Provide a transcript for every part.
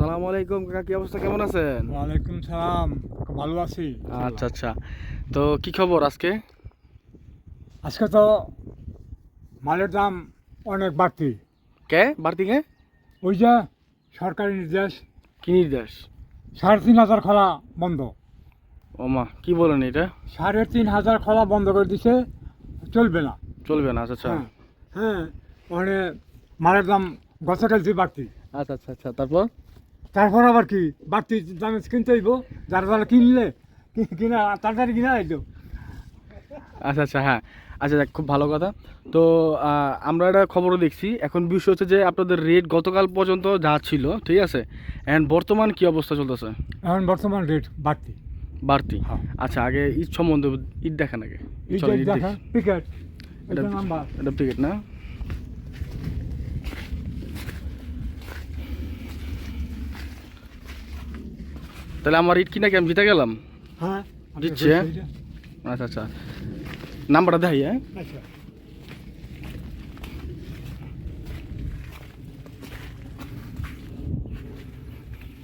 আসসালামু আলাইকুম কাকা কি অবস্থা? কেমন আছেন? ওয়ালাইকুম সালাম ভালো আছি। আচ্ছা আচ্ছা। তো কি খবর আজকে? আজকে তো মালের দাম অনেক বাড়তি। কে? বাড়তি কে? ওই যে সরকারি নির্দেশ। কি নির্দেশ? সাড়ে তিন হাজার খোলা বন্ধ। ও মা কি বলেন এটা? সাড়ে তিন হাজার খোলা বন্ধ করে দিছে চলবে না। চলবে না আচ্ছা আচ্ছা। হ্যাঁ হ্যাঁ মানে মালের দাম গতকাল যে বাড়তি। আচ্ছা আচ্ছা আচ্ছা। তারপর? তারপর আবার কি? বাড়তি দামে কিনতে হইব যারা যারা কিনলে কিনা তাড়াতাড়ি কিনা হইল আচ্ছা আচ্ছা হ্যাঁ। আচ্ছা যাক, খুব ভালো কথা। তো আমরা একটা খবরও দেখছি। এখন বিষয় হচ্ছে যে আপনাদের রেট গতকাল পর্যন্ত যা ছিল ঠিক আছে? অ্যান্ড বর্তমান কি অবস্থা চলতেছে? এখন বর্তমান রেট বাড়তি। বাড়তি? হ্যাঁ। আচ্ছা আগে ঈদ সম্বন্ধে ঈদ দেখেন আগে। দেখা দেখি। এটা নাম্বার। এটা টিকিট না? তাহলে আমার ইট কিনা কি আমি জিতে গেলাম? হ্যাঁ। দিচ্ছে? আচ্ছা আচ্ছা। নাম্বারটা দেখাই হ্যাঁ? আচ্ছা।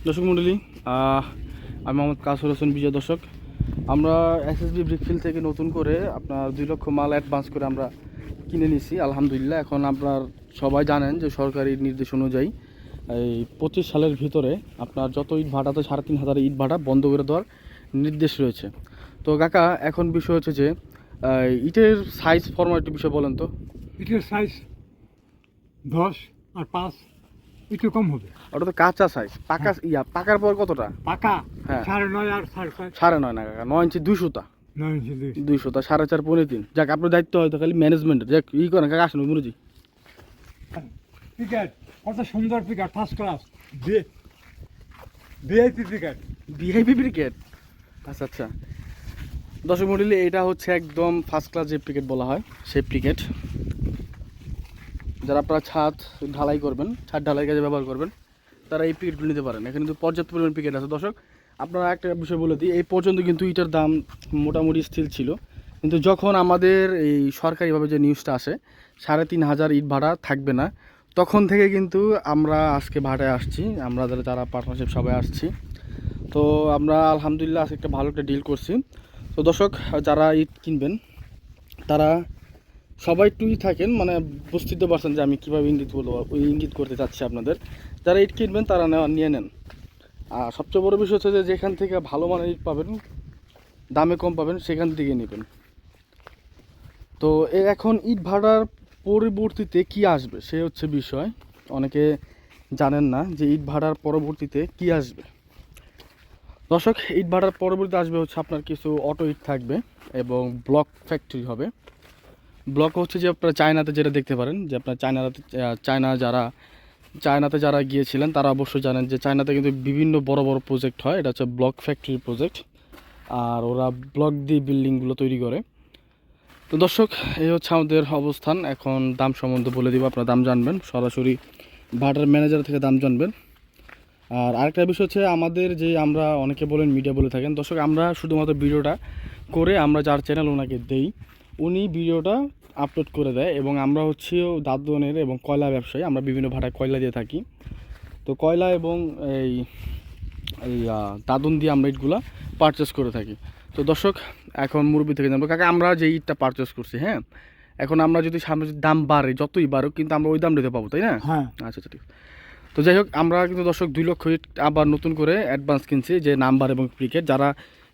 দর্শক মণ্ডলী আমি মোহাম্মদ কাসর হোসেন বিজয় দর্শক। আমরা এসএসবি ব্রিকফিল থেকে নতুন করে আপনার দুই লক্ষ মাল অ্যাডভান্স করে আমরা কিনে নিছি আলহামদুলিল্লাহ। এখন আপনার সবাই জানেন যে সরকারি নির্দেশ অনুযায়ী এই পঁচিশ সালের ভিতরে আপনার যত ইট ভাটা তো সাড়ে তিন হাজার ইট ভাড়া বন্ধ করে দেওয়ার নির্দেশ রয়েছে। তো কাকা এখন বিষয় হচ্ছে যে ইটের সাইজ ফরম্যাট একটু বিষয় বলেন তো। ইটের সাইজ দশ আর পাঁচ একটু কম হবে। ওটা তো কাঁচা সাইজ পাকা ইয়া পাকার পর কতটা? পাকা? হ্যাঁ। সাড়ে নয় আর সাড়ে ছয়। সাড়ে নয় না কাকা নয় ইঞ্চি দুইশোটা নয় ইঞ্চি দুইশোটা সাড়ে চার পৌনে তিন। যাক আপনার দায়িত্ব হয়তো খালি ম্যানেজমেন্টের যাক ই করেন কাকা আসেন মুরুজি। টিকেট কত সুন্দর ticket first class VIP ticket VIP cricket আচ্ছা আচ্ছা। দর্শক মন্ডলী, এটা হচ্ছে একদম ফার্স্ট ক্লাস যে ক্রিকেট বলা হয়, সেই ক্রিকেট যারা আপনারা ছাদ ঢালাই করবেন, ছাদ ঢালাই কাজে ব্যবহার করবেন, তারা এই পিকেটগুলো নিতে পারেন। এখানে কিন্তু পর্যাপ্ত পরিমাণ পিকেট আছে। দর্শক, আপনারা একটা বিষয় বলে দিই, এই পর্যন্ত কিন্তু ইটার দাম মোটামুটি স্থির ছিল। কিন্তু যখন আমাদের এই সরকারিভাবে যে নিউজটা আসে, সাড়ে তিন হাজার ইট ভাড়া থাকবে না তখন থেকে কিন্তু আমরা আজকে ভাটায় আসছি, আমরা যারা যারা পার্টনারশিপ সবাই আসছি। তো আমরা আলহামদুলিল্লাহ আজকে একটা ভালো একটা ডিল করছি। তো দর্শক, যারা ইট কিনবেন, তারা সবাই টুই থাকেন মানে বুঝতে পারছেন যে আমি কীভাবে ইঙ্গিত বলব, ওই ইঙ্গিত করতে চাচ্ছি আপনাদের। যারা ইট কিনবেন, তারা নেওয়া, নিয়ে নেন। আর সবচেয়ে বড় বিষয় হচ্ছে যে যেখান থেকে ভালো মানের ইট পাবেন, দামে কম পাবেন, সেখান থেকে নেবেন। তো এখন ইট ভাড়ার পরবর্তীতে কি আসবে? সে হচ্ছে বিষয়। অনেকে জানেন না যে ইট ভাড়ার পরবর্তীতে কি আসবে। দর্শক, ইট ভাড়ার পরবর্তীতে আসবে হচ্ছে আপনার কিছু অটো ইট থাকবে এবং ব্লক ফ্যাক্টরি হবে। ব্লক হচ্ছে যে আপনারা চায়নাতে যেটা দেখতে পারেন, যে আপনার চায়নাতে চায়না যারা, চায়নাতে যারা গিয়েছিলেন, তারা অবশ্যই জানেন যে চায়নাতে কিন্তু বিভিন্ন বড় বড় প্রজেক্ট হয়। এটা হচ্ছে ব্লক ফ্যাক্টরি প্রজেক্ট আর ওরা ব্লক দিয়ে বিল্ডিংগুলো তৈরি করে। তো দর্শক, এই হচ্ছে আমাদের অবস্থান। এখন দাম সম্বন্ধে বলে দিব, আপনারা দাম জানবেন। সরাসরি ভাটার ম্যানেজার থেকে দাম জানবেন। আর আরেকটা বিষয় হচ্ছে, আমাদের যে আমরা, অনেকে বলেন, মিডিয়া বলে থাকেন। দর্শক, আমরা শুধুমাত্র ভিডিওটা করে আমরা যার চ্যানেল ওনাকে দেই, উনি ভিডিওটা আপলোড করে দেয় এবং আমরা হচ্ছে দাদনের এবং কয়লা ব্যবসায়ী, আমরা বিভিন্ন ভাটায় কয়লা দিয়ে থাকি। তো কয়লা এবং এই দাদন দিয়ে আমরা ইটগুলা পারচেস করে থাকি। তো দর্শক এখন মুরব্বী থেকে জানব। কাকা আমরা যে ইটটা পারচেস করছি হ্যাঁ? এখন আমরা যদি সামনে দাম বাড়ে যতই বাড়ুক কিন্তু আমরা ওই দাম দিতে পাবো তাই না? হ্যাঁ। আচ্ছা আচ্ছা ঠিক তো যাই হোক আমরা কিন্তু দর্শক দুই লক্ষ ইট আবার নতুন করে অ্যাডভান্স কিনছি যে নাম্বার এবং ক্রিকেট যারা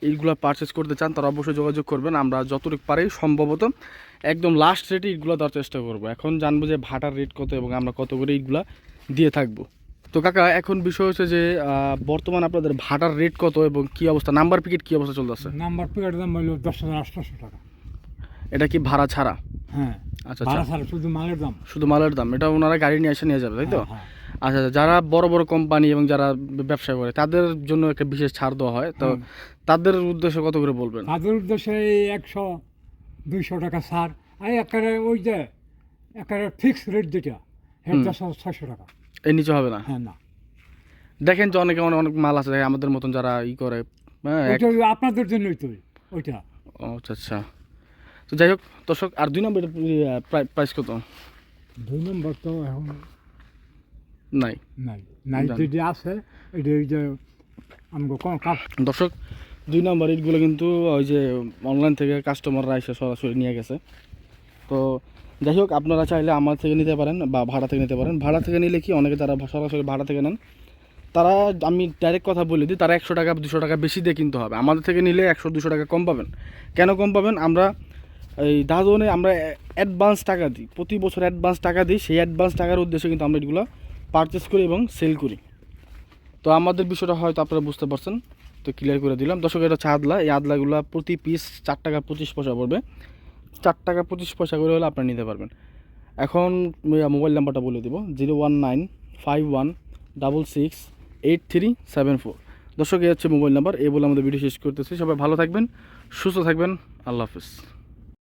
এইগুলো পারচেস করতে চান তারা অবশ্যই যোগাযোগ করবেন। আমরা যতটুকু পারি সম্ভবত একদম লাস্ট রেটে ইটগুলো দেওয়ার চেষ্টা করব। এখন জানব যে ভাটার রেট কত এবং আমরা কত করে ইটগুলো দিয়ে থাকব। তো কাকা এখন বিষয় হচ্ছে যে বর্তমান আপনাদের ভাটার রেট কত এবং কি অবস্থা? নাম্বার পিকেট কি অবস্থা চলতেছে? নাম্বার প্লেটের দাম হলো দশ হাজার আটশোশো টাকা। এটা কি ভাড়া ছাড়া? হ্যাঁ আচ্ছা ভাড়া আচ্ছা। ছাড়া শুধু মালের দাম। শুধু মালের দাম এটা ওনারা গাড়ি নিয়ে এসে নিয়ে যাবে তাই তো? হ্যাঁ, হ্যাঁ। আচ্ছা আচ্ছা যারা বড় বড় কোম্পানি এবং যারা ব্যবসা করে তাদের জন্য একটা বিশেষ ছাড় দেওয়া হয়। তো তাদের উদ্দেশ্যে কত করে বলবেন? তাদের উদ্দেশ্যে এই একশো দুইশো টাকা ছাড়। আর একেবারে ওই যে একেবারে ফিক্সড রেট যেটা হ্যাঁ ছয়শো টাকা। এর নিচে হবে না? হ্যাঁ না। দেখেন যে অনেকে অনেক অনেক মাল আছে আমাদের মতন যারা ই করে হ্যাঁ এক- আপনাদের জন্যই তো ওইটা। ও, আচ্ছা আচ্ছা। তো যাই হোক দর্শক আর দুই নম্বর প্রাইস কত? দুই নম্বর তো এখন নাই। নাই। নাই জানি। যদি আছে এটা ওই যে আমাকে কোন কাজ দর্শক দুই নম্বর ইটগুলো কিন্তু ওই যে অনলাইন থেকে কাস্টমাররা এসে সরাসরি নিয়ে গেছে। তো যাই হোক, আপনারা চাইলে আমার থেকে নিতে পারেন বা ভাড়া থেকে নিতে পারেন। ভাড়া থেকে নিলে কি অনেকে তারা সরাসরি ভাড়া থেকে নেন। তারা, আমি ডাইরেক্ট কথা বলে দিই, তারা একশো টাকা, দুশো টাকা বেশি দিয়ে কিনতে হবে। আমাদের থেকে নিলে একশো, দুশো টাকা কম পাবেন। কেন কম পাবেন? আমরা এই দাদনে আমরা অ্যাডভান্স টাকা দিই। প্রতি বছর অ্যাডভান্স টাকা দিই। সেই অ্যাডভান্স টাকার উদ্দেশ্যে কিন্তু আমরা এগুলো পারচেস করি এবং সেল করি। তো আমাদের বিষয়টা হয়তো আপনারা বুঝতে পারছেন। তো ক্লিয়ার করে দিলাম। দর্শক, এটা হচ্ছে আদলা। এই আদলাগুলো প্রতি পিস চার টাকা পঁচিশ পয়সা পড়বে। চার টাকা পঁচিশ পয়সা করে হলে আপনারা নিতে পারবেন। এখন মোবাইল নাম্বারটা বলে দেবো, zero one nine five one double six eight three seven four. দর্শক, এই হচ্ছে মোবাইল নাম্বার, এই বলে আমাদের ভিডিও শেষ করতেছি। সবাই ভালো থাকবেন, সুস্থ থাকবেন, আল্লাহ হাফিজ।